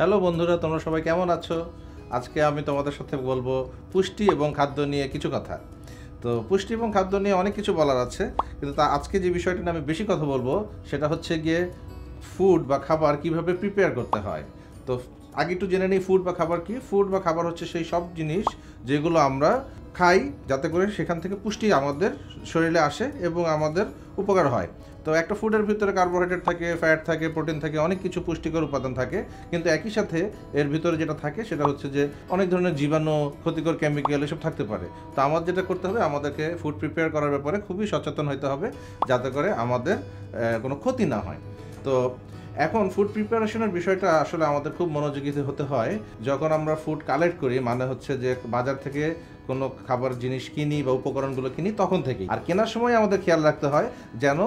Hello বন্ধুরা, তোমরা সবাই কেমন আছো? আজকে আমি তোমাদের সাথে বলব পুষ্টি এবং খাদ্য নিয়ে কিছু কথা। তো পুষ্টি এবং খাদ্য নিয়ে অনেক কিছু বলার আছে, কিন্তু তা আজকে যে বিষয়টা নিয়ে আমি বেশি কথা বলব, সেটা হচ্ছে গিয়ে ফুড বা খাবার কীভাবে প্রিপেয়ার করতে হয়। তো আগে একটু জেনে নিই ফুড বা খাবার কি। ফুড বা খাবার হচ্ছে সেই সব জিনিস যেগুলো আমরা খাই, যাতে করে সেখান থেকে পুষ্টি আমাদের শরীরে আসে এবং আমাদের উপকার হয়। তো একটা ফুডের ভিতরে কার্বোহাইড্রেট থাকে ফ্যাট থাকে প্রোটিন থাকে, অনেক কিছু পুষ্টিকর উপাদান থাকে। কিন্তু একই সাথে এর ভিতরে যেটা থাকে সেটা হচ্ছে যে অনেক ধরনের জীবাণু, ক্ষতিকর কেমিক্যাল এসব থাকতে পারে। তো আমার যেটা করতে হবে, আমাদেরকে ফুড প্রিপেয়ার করার ব্যাপারে খুবই সচেতন হতে হবে, যাতে করে আমাদের কোনো ক্ষতি না হয়। তো এখন ফুড প্রিপারেশনের বিষয়টা আসলে আমাদের খুব মনোযোগী হতে হয়। যখন আমরা ফুড কালেক্ট করি মানে হচ্ছে যে বাজার থেকে কোনো খাবার, জিনিস কিনি বা উপকরণগুলো কিনি তখন থেকেই। আর কেনার সময় আমাদের খেয়াল রাখতে হয় যেন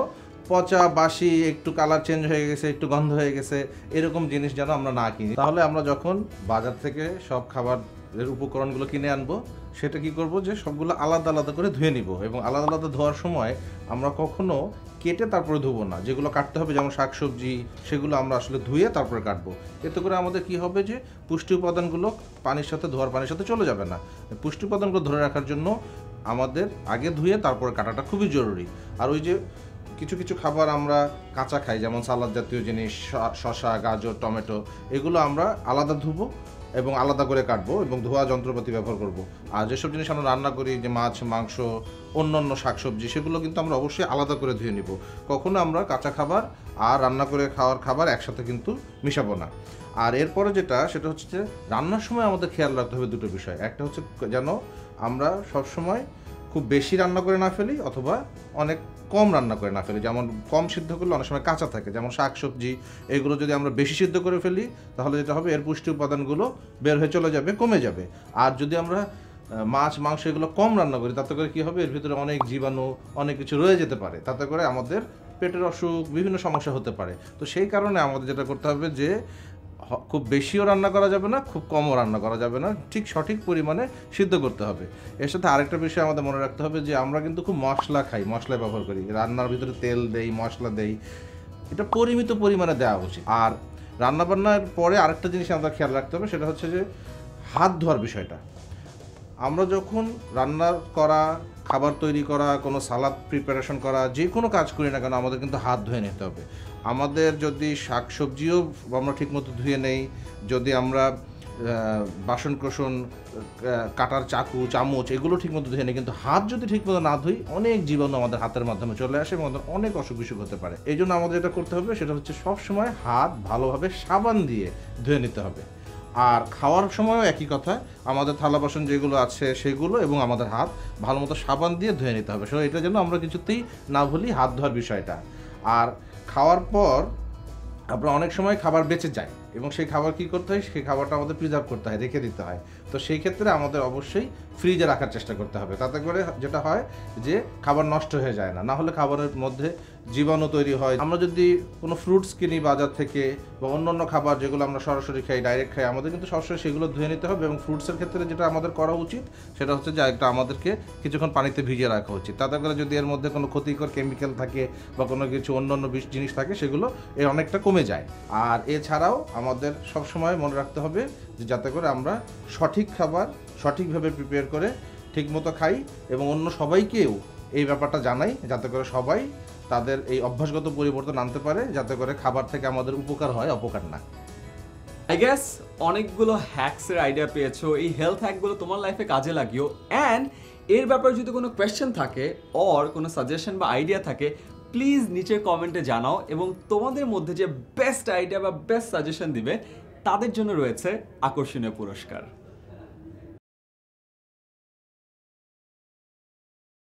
পচা, বাসি, একটু কালার চেঞ্জ হয়ে গেছে, একটু গন্ধ হয়ে গেছে, এরকম জিনিস যেন আমরা না কিনি। তাহলে আমরা যখন বাজার থেকে সব খাবারের উপকরণগুলো কিনে আনব, সেটা কি করব যে সবগুলো আলাদা আলাদা করে ধুয়ে নিব এবং আলাদা আলাদা ধোয়ার সময় আমরা কখনো কেটে তারপরে ধুবো না। যেগুলো কাটতে হবে, যেমন শাকসবজি, সেগুলো আমরা আসলে ধুয়ে তারপরে কাটবো। এতে করে আমাদের কি হবে যে পুষ্টি উপাদানগুলো পানির সাথে, ধোয়ার পানির সাথে চলে যাবে না। পুষ্টি উপাদানগুলো ধরে রাখার জন্য আমাদের আগে ধুয়ে তারপরে কাটাটা খুবই জরুরি। আর ওই যে কিছু কিছু খাবার আমরা কাঁচা খাই, যেমন সালাদ জাতীয় জিনিস, শ- শসা, গাজর, টমেটো, এগুলো আমরা আলাদা ধুবো এবং আলাদা করে কাটবো এবং ধোয়া যন্ত্রপাতি ব্যবহার করব। আর যেসব জিনিস আমরা রান্না করি, যে মাছ, মাংস অন্য অন্য শাকসবজি, সেগুলো কিন্তু আমরা অবশ্যই আলাদা করে ধুয়ে নিব। কখনো আমরা কাঁচা খাবার আর রান্না করে খাওয়ার খাবার একসাথে কিন্তু মিশাবো না। আর এরপরে যেটা, সেটা হচ্ছে যে রান্নার সময় আমাদের খেয়াল রাখতে হবে দুটো বিষয়। একটা হচ্ছে যেন আমরা সবসময় খুব বেশি রান্না করে না ফেলি অথবা অনেক কম রান্না করে না ফেলি। যেমন কম সিদ্ধ করলে অনেক সময় কাঁচা থাকে, যেমন শাক, সবজি, এগুলো যদি আমরা বেশি সিদ্ধ করে ফেলি, তাহলে যেটা হবে এর পুষ্টি উপাদানগুলো বের হয়ে চলে যাবে, কমে যাবে। আর যদি আমরা মাছ, মাংস এগুলো কম রান্না করি, তাতে করে কী হবে? এর ভিতরে অনেক জীবাণু, অনেক কিছু রয়ে যেতে পারে। তাতে করে আমাদের পেটের অসুখ, বিভিন্ন সমস্যা হতে পারে। তো সেই কারণে আমাদের যেটা করতে হবে যে খুব বেশিও রান্না করা যাবে না, খুব কমও রান্না করা যাবে না, ঠিক সঠিক পরিমাণে সিদ্ধ করতে হবে। এর সাথে আরেকটা বিষয় আমাদের মনে রাখতে হবে যে, আমরা কিন্তু খুব মশলা খাই, মশলা ব্যবহার করি। রান্নার ভিতরে তেল দেই, মশলা দেই, এটা পরিমিত পরিমাণে দেওয়া উচিত। আর রান্নাবান্নার পরে আরেকটা জিনিস আমাদের খেয়াল রাখতে হবে, সেটা হচ্ছে যে, হাত ধোয়ার বিষয়টা। আমরা যখন রান্না করা খাবার তৈরি করা কোনো সালাদ প্রিপারেশন করা যে কোনো কাজ করি না কেন আমাদের কিন্তু হাত ধুয়ে নিতে হবে। আমাদের যদি শাক সবজিও আমরা ঠিকমতো ধুয়ে নেই যদি আমরা আহ, বাসন কোসন কাটার চাকু চামচ এগুলো ঠিকমতো ধুয়ে নেই কিন্তু হাত যদি ঠিকমতো না ধুই অনেক জীবাণু আমাদের হাতের মাধ্যমে চলে আসে এবং আমাদের অনেক অসুখ বিসুখ হতে পারে। এই জন্য আমাদের যেটা করতে হবে সেটা হচ্ছে সবসময় হাত ভালোভাবে সাবান দিয়ে ধুয়ে নিতে হবে। আর খাওয়ার সময়ও একই কথা। আমাদের থালা বাসন যেগুলো আছে সেগুলো এবং আমাদের হাত ভালো মতো সাবান দিয়ে ধুয়ে নিতে হবে। সো এটা যেন আমরা কিছুতেই না ভুলি হাত ধোয়ার বিষয়টা। আর খাওয়ার পর আমরা অনেক সময় খাবার বেঁচে যায় এবং সেই খাবার কি করতে হয়? সেই খাবারটা আমাদের প্রিজার্ভ করতে হয়, রেখে দিতে হয়। তো সেই ক্ষেত্রে আমাদের অবশ্যই ফ্রিজে রাখার চেষ্টা করতে হবে। তাতে করে যেটা হয় যে খাবার নষ্ট হয়ে যায় না। না হলে খাবারের মধ্যে জীবাণু তৈরি হয়। আমরা যদি কোনো ফ্রুটস কিনি বাজার থেকে বা অন্য অন্য খাবার যেগুলো আমরা সরাসরি খাই ডাইরেক্ট খাই, আমাদের কিন্তু সরাসরি সেগুলো ধুয়ে নিতে হবে এবং ফ্রুটসের ক্ষেত্রে যেটা আমাদের করা উচিত, সেটা হচ্ছে যে একটা আমাদেরকে কিছুক্ষণ পানিতে ভিজিয়ে রাখা উচিত। তাতে করে যদি এর মধ্যে কোনো ক্ষতিকর কেমিক্যাল থাকে বা কোনো কিছু অন্য অন্য বিষ- জিনিস থাকে, সেগুলো এর অনেকটা কমে যায়। আর এছাড়াও আমাদের সবসময় মনে রাখতে হবে যে যাতে করে আমরা সঠিক খাবার সঠিকভাবে প্রিপেয়ার করে ঠিকমতো খাই এবং অন্য সবাইকেও এই ব্যাপারটা জানাই, যাতে করে সবাই তাদের এই অভ্যাসগত পরিবর্তন আনতে পারে, যাতে করে খাবার থেকে আমাদের উপকার হয়, অপকার না। আই গেস অনেকগুলো হ্যাকসের আইডিয়া পেয়েছ। এই হেলথ হ্যাকগুলো তোমার লাইফে কাজে লাগিও। অ্যান্ড এর ব্যাপারে যদি কোনো কোয়েশ্চেন থাকে অর কোনো সাজেশন বা আইডিয়া থাকে প্লিজ নিচে কমেন্টে জানাও। এবং তোমাদের মধ্যে যে বেস্ট আইডিয়া বা বেস্ট সাজেশন দিবে, তাদের জন্য রয়েছে আকর্ষণীয় পুরস্কার।